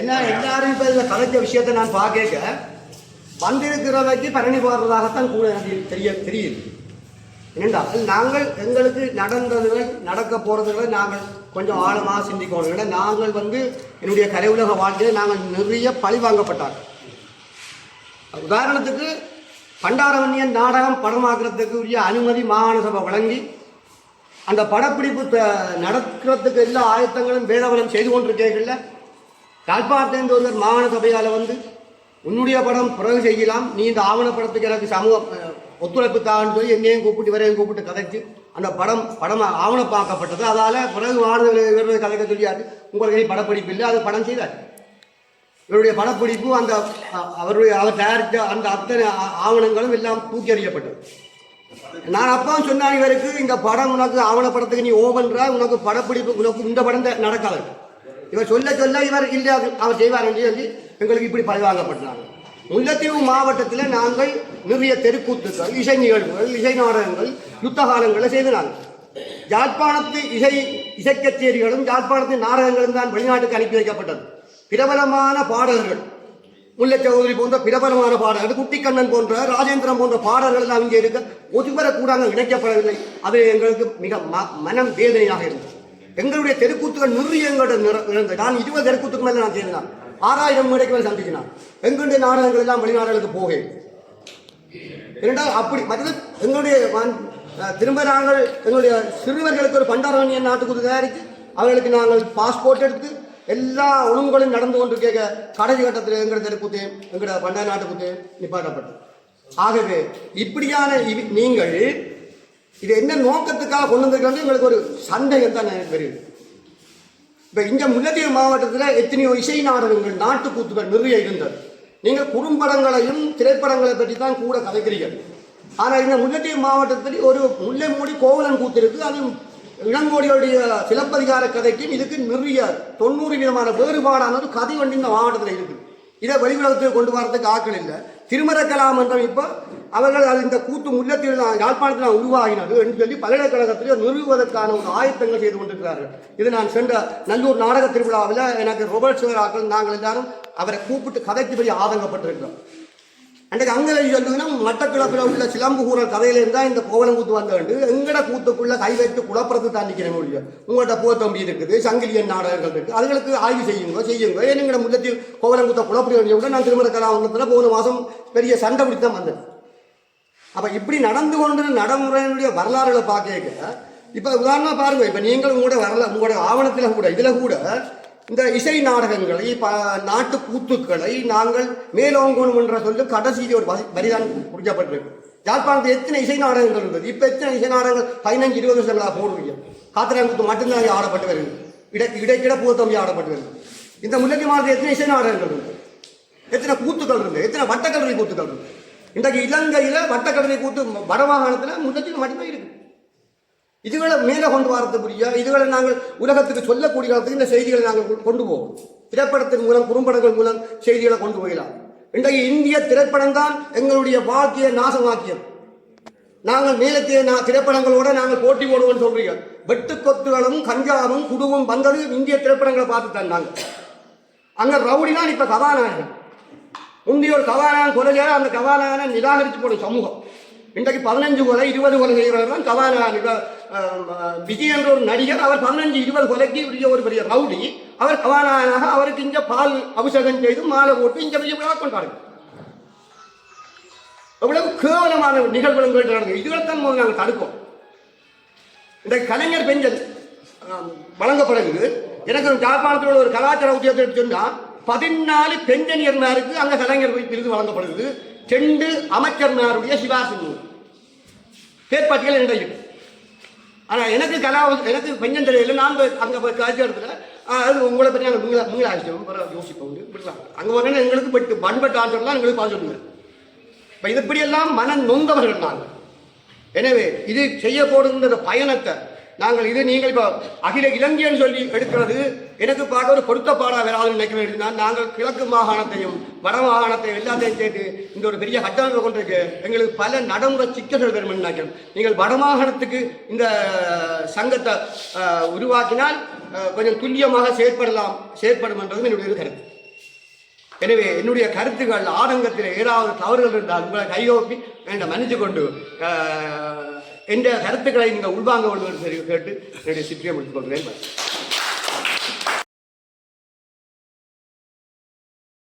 என்ன எல்லாரும் இப்ப இதுல கலைச்ச விஷயத்தை நான் பார்க்க வந்திருக்கிறவைக்கு பரணி போடுறதாகத்தான் கூட எனக்கு தெரிய தெரியுது. ஏனென்றால் நாங்கள் எங்களுக்கு நடந்ததுகளை நடக்க போகிறதுகளை நாங்கள் கொஞ்சம் ஆழமாக சிந்திக்கணும். ஏன்னா நாங்கள் வந்து என்னுடைய கலை உலக வாழ்க்கையில் நாங்கள் நிறைய பழி வாங்கப்பட்டாங்க உதாரணத்துக்கு பண்டாரவன்யன் நாடகம் படமாக்குறதுக்கு உரிய அனுமதி மாகாண சபை வழங்கி அந்த படப்பிடிப்பு த- நடக்கிறதுக்கு எல்லா ஆயத்தங்களும் வேதவனம் செய்து கொண்டிருக்கீங்கல்ல யாழ்ப்பாணத்திலிருந்து ஒருவர் மாகாண சபையால் வந்து உன்னுடைய படம் பிறகு செய்யலாம். நீ இந்த ஆவணப்படத்துக்கு எனக்கு சமூக ஒத்துழைப்பு தான்னு சொல்லி என்னையும் கூப்பிட்டு வரையும் கூப்பிட்டு கதைச்சு அந்த படம் படம் ஆவணப்பாக்கப்பட்டது அதால் பிறகு மாணவர்கள் கதைக்க சொல்லியாரு உங்களுக்கு இனி படப்பிடிப்பு இல்லை. அது படம் செய்தார். இவருடைய படப்பிடிப்பு அந்த அவருடைய அவர் தயாரித்த அந்த அத்தனை ஆவணங்களும் எல்லாம் தூக்கி எறியப்பட்டது நான் அப்பாவும் சொன்னான் இவருக்கு இந்த படம் உனக்கு ஆவணப்படத்துக்கு நீ ஓவன்ற உனக்கு படப்பிடிப்பு உனக்கு இந்த படம் தான் நடக்காது. இவர் சொல்ல சொல்ல இவர் இல்லை அவர் செய்வார் என்று சொல்லி எங்களுக்கு இப்படி பழிவாங்கப்பட்டாங்க முல்லைத்தீவு மாவட்டத்தில் நாங்கள் நிறைய தெருக்கூத்துக்கள் இசை நிகழ்வுகள் இசை நாடகங்கள் யுத்த காலங்களில் செய்தனாங்க யாழ்ப்பாணத்து இசை இசை கச்சேரிகளும் யாழ்ப்பாணத்து நாடகங்களும் தான் வெளிநாட்டுக்கு அனுப்பி வைக்கப்பட்டது. பிரபலமான பாடகர்கள் முல்லை சகோதரி போன்ற பிரபலமான பாடல்கள் குட்டிக்கண்ணன் போன்ற ராஜேந்திரன் போன்ற பாடல்கள் தான் இங்கே இருக்க ஒதுவர கூடாங்க இணைக்கப்படவில்லை. அது எங்களுக்கு மிக ம- மனம் வேதனையாக இருந்தது. எங்களுடைய தெருக்கூத்துகள் நிறைய எங்களோட நான் இருபது தெருக்கூத்துக்கு மேலே நான் சேர்ந்தான். ஆறாயிரம் மேடைக்கு மேலே சந்திக்கிறான் எங்களுடைய நாடகங்கள் எல்லாம் வெளிநாடுகளுக்கு போகிறேன் இரண்டாவது அப்படி மற்றது எங்களுடைய திரும்ப நாங்கள் எங்களுடைய சிறுவர்களுக்கு ஒரு பண்டாரவணியன் நாட்டுக்கு தயாரித்து அவர்களுக்கு நாங்கள் பாஸ்போர்ட் எடுத்து எல்லா ஒழுங்குகளும் நடந்து கொண்டு கேட்க கடைசி கட்டத்தில் எங்கள் தெருக்குத்தே எங்களோட பண்டார நாட்டுக்குத்தே நிப்பாட்டப்பட்டது. ஆகவே இப்படியான இவி- நீங்கள் இது என்ன நோக்கத்துக்காக கொண்டு வந்திருக்கிறது எங்களுக்கு ஒரு சந்தேகம் தான் எனக்கு வருது இப்போ இங்கே முல்லத்தீவு மாவட்டத்தில் எத்தனையோ இசை நாடகங்கள் நாட்டுக்கூத்துகள் நிறைய இருந்தது. நீங்கள் குறும்படங்களையும் திரைப்படங்களை பற்றி தான் கூட கதைக்கிறீர்கள். ஆனால் இந்த முல்லத்தீவு மாவட்டத்தில் ஒரு முல்லை மூடி கோவலன் கூத்து இருக்குது அது இளங்கோடிகளுடைய சிலப்பதிகார கதைக்கும் இதுக்கு நிறைய தொண்ணூறு விதமான வேறுபாடானது கதை ஒன்று இந்த மாவட்டத்தில் இருக்குது இதை வெளியுலகத்துக்கு கொண்டு வரதுக்கு ஆக்கள் இல்லை. திருமரக்கலாம் என்ற இப்போ அவர்கள் அது இந்த கூத்து முல்லத்தில் நான் யாழ்ப்பாணத்தில் உருவாகினது என்று சொல்லி பல்கலைக்கழகத்தில் நிறுவுவதற்கான ஒரு ஆயத்தங்கள் செய்து கொண்டிருக்கிறார்கள். இது நான் சென்ற நல்லூர் நாடக திருவிழாவில் எனக்கு ரொபர்ட் சிவராக்கள் நாங்கள் எல்லாரும் அவரை கூப்பிட்டு கதைக்குபடி ஆதங்கப்பட்டிருக்கிறோம். அன்றைக்கு அங்கே சொல்லுங்கன்னா மட்டக்கிழப்பில் உள்ள சிலம்பு கூறல் கதையில இருந்தா இந்த கோவலங்கூத்து வந்தவண்டு எங்கட கூத்துக்குள்ள கை வைத்து குழப்பறது தான் நிற்கிறேன் முடியும் உங்கள்கிட்ட போத்தம்பி இருக்குது சங்கிலியன் நாடகங்கள் இருக்கு. அதுகளுக்கு ஆய்வு செய்யுங்க செய்யுங்க. என்னங்கட முன்னத்தில் கோவலங்குத்த குழப்படி வேண்டிய நான் திருமண கலாவங்கத்தில் போன மாதம் பெரிய சண்டை பிடித்து தான் வந்தேன். அப்போ இப்படி நடந்து கொண்டு நடைமுறையினுடைய வரலாறுகளை பார்க்க இப்போ உதாரணமாக பாருங்க இப்போ நீங்கள் உங்களோட வரல உங்களோட ஆவணத்தில் கூட இதில் கூட இந்த இசை நாடகங்களை ப நாட்டு கூத்துக்களை நாங்கள் மேலோங்கணும் என்ற சொல்லி கடைசியில் ஒரு வரி- வரிதான் குறிக்கப்பட்டிருக்கு யாழ்ப்பாணத்தில் எத்தனை இசை நாடகங்கள் இருந்தது? இப்போ எத்தனை இசை நாடகங்கள்? பதினஞ்சு இருபது வருஷங்களா போடுவீங்க காத்திரங்குத்து மட்டும்தான் ஆடப்பட்டு வருது. இடை இடைக்கிட பூத்தம்பி ஆடப்பட்டு வருது. இந்த முல்லைக்கு மாவட்டத்தில் எத்தனை இசை நாடகங்கள் இருந்தது எத்தனை கூத்துக்கள் இருந்தது எத்தனை வட்டக்கல்லறை கூத்துக்கள் இருந்தது இன்றைக்கு இலங்கையில் வட்டக்கல்லறை கூத்து வடமாகாணத்தில் முன்னத்தில் மட்டுமே இருக்குது இதுகளை மேலே கொண்டு வரதுக்குரிய இதுகளை நாங்கள் உலகத்துக்கு சொல்லக்கூடிய காலத்துக்கு இந்த செய்திகளை நாங்கள் கொ- கொண்டு போவோம். திரைப்படத்தின் மூலம் குறும்படங்கள் மூலம் செய்திகளை கொண்டு போகலாம் இன்றைக்கு இந்திய திரைப்படம் தான் எங்களுடைய வாழ்க்கையை நாசமாக்கியம் நாங்கள் மேலத்திய திரைப்படங்களோட நாங்கள் போட்டி போடுவோம்னு சொல்றீங்க. வெட்டுக்கொத்துகளும் கஞ்சாவும் குடுவும் வந்தது இந்திய திரைப்படங்களை பார்த்து தான் நாங்கள் அங்க ரவுடி இப்போ இப்ப கதாநாயகன். முந்தைய ஒரு கதாநாயகன் கொலை அந்த கதாநாயகனை நிராகரித்து போடும் சமூகம். இன்றைக்கு பதினஞ்சு கொலை இருபது கொலை செய்கிறவர் தான் கதாநாயகன் விஜய் என்ற ஒரு நடிகர் அவர் பதினஞ்சு இருபது கொலைக்கு உரிய ஒரு பெரிய ரவுடி. அவர் கதாநாயகனாக அவருக்கு இங்க பால் அபிஷேகம் செய்து மாலை போட்டு இங்க பெரிய விழா கொண்டாடுங்க எவ்வளவு கேவலமான நிகழ்வுகள் எங்கள்கிட்ட நடந்தது இதுகளைத்தான் முதல் நாங்கள் தடுப்போம். இந்த கலைஞர் பெஞ்சல் வழங்கப்படுகிறது. எனக்கு ஒரு ஜாழ்ப்பாணத்தில் உள்ள ஒரு கலாச்சார உத்தியோகத்தை சொன்னால் சொன்னா பதினாலு பெஞ்சனியர்மாருக்கு அந்த கலைஞர் விருது வழங்கப்படுகிறது. ரெண்டு அமைச்சர்மாருடைய சிவாசி பேர்பாட்டிகள் என்ன இருக்கு எனக்கு கலா எனக்கு பெஞ்சன் தெரியல. நான் அங்கே போய் காட்சி இடத்துல அது உங்களை பற்றி நாங்கள் மூங்களா மூங்களா ஆகிடுச்சு பிறகு யோசிப்போம் இப்படிலாம் அங்கே போனா எங்களுக்கு பட்டு பண்பட்டு ஆன்சர்லாம் எங்களுக்கு பார்த்து சொல்லுங்கள் இப்போ இது இப்படியெல்லாம் மனம் நொந்தவர்கள் நாங்கள். எனவே இது செய்ய போடுகின்ற பயணத்தை நாங்கள் இது நீங்கள் இப்போ அகில இலங்கைன்னு சொல்லி எடுக்கிறது. எனக்கு பார்க்க ஒரு பொருத்த பாடா வராதுன்னு நினைக்க வேண்டியதுதான் நாங்கள் கிழக்கு மாகாணத்தையும் வட மாகாணத்தையும் எல்லாத்தையும் சேர்த்து இந்த ஒரு பெரிய கட்டமைப்பு கொண்டிருக்கு. எங்களுக்கு பல நடைமுறை சிக்கல்கள் வரும் நினைக்கிறோம் நீங்கள் வட மாகாணத்துக்கு இந்த சங்கத்தை உருவாக்கினால் கொஞ்சம் துல்லியமாக செயற்படலாம் செயற்படும் என்றதும் என்னுடைய கருத்து. எனவே என்னுடைய கருத்துக்கள் ஆரங்கத்தில் ஏதாவது தவறுகள் இருந்தால் உங்களை கையோப்பி என்னை மன்னித்து கொண்டு என்ற கருத்துக்களை நீங்கள் உள்வாங்க வேண்டும் என்று கேட்டு என்னுடைய சிற்றியை முடித்துக் கொள்கிறேன்.